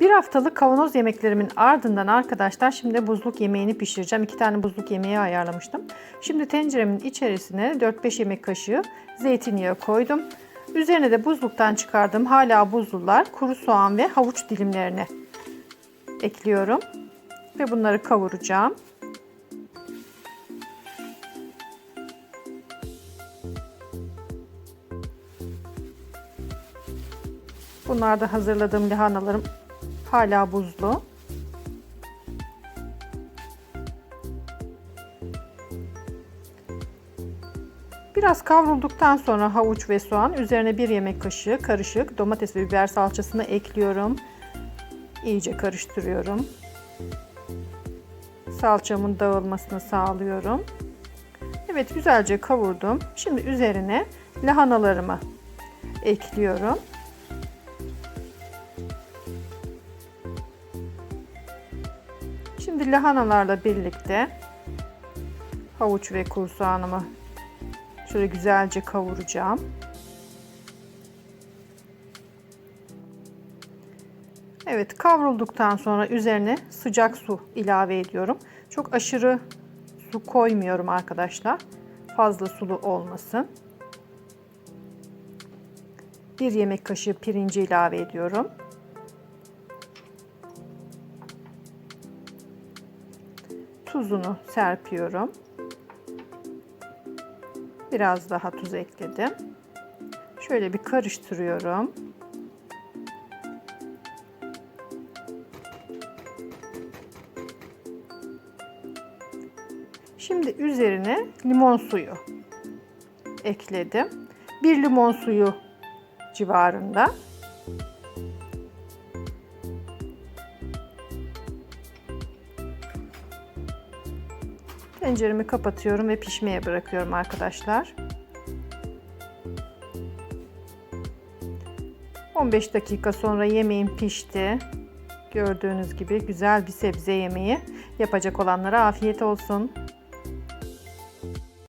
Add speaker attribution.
Speaker 1: Bir haftalık kavanoz yemeklerimin ardından arkadaşlar şimdi buzluk yemeğini pişireceğim. İki tane buzluk yemeği ayarlamıştım. Şimdi tenceremin içerisine 4-5 yemek kaşığı zeytinyağı koydum. Üzerine de buzluktan çıkardığım hala buzlular, kuru soğan ve havuç dilimlerini ekliyorum. Ve bunları kavuracağım. Bunlar da hazırladığım lahanalarım hala buzlu. Biraz kavrulduktan sonra havuç ve soğan üzerine bir yemek kaşığı karışık domates ve biber salçasını ekliyorum. İyice karıştırıyorum. Salçamın dağılmasını sağlıyorum. Evet güzelce kavurdum. Şimdi üzerine lahanalarımı ekliyorum. Şimdi lahanalarla birlikte havuç ve kuru soğanımı şöyle güzelce kavuracağım. Evet kavrulduktan sonra üzerine sıcak su ilave ediyorum. Çok aşırı su koymuyorum arkadaşlar. Fazla sulu olmasın. Bir yemek kaşığı pirinci ilave ediyorum. Tuzunu serpiyorum. Biraz daha tuz ekledim. Şöyle bir karıştırıyorum. Şimdi üzerine limon suyu ekledim. Bir limon suyu civarında. Tenceremi kapatıyorum ve pişmeye bırakıyorum arkadaşlar. 15 dakika sonra yemeğim pişti. Gördüğünüz gibi güzel bir sebze yemeği. Yapacak olanlara afiyet olsun.